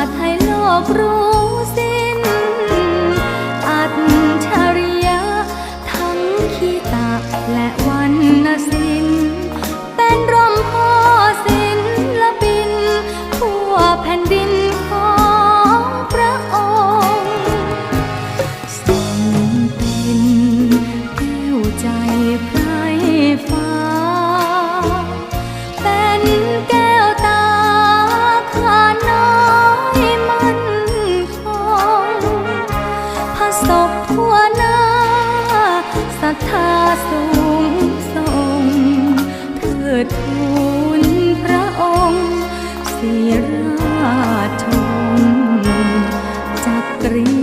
าไทยโลกรู้สิัทธาสูงส่งเถิดทูลพระองค์สิราชมจักรี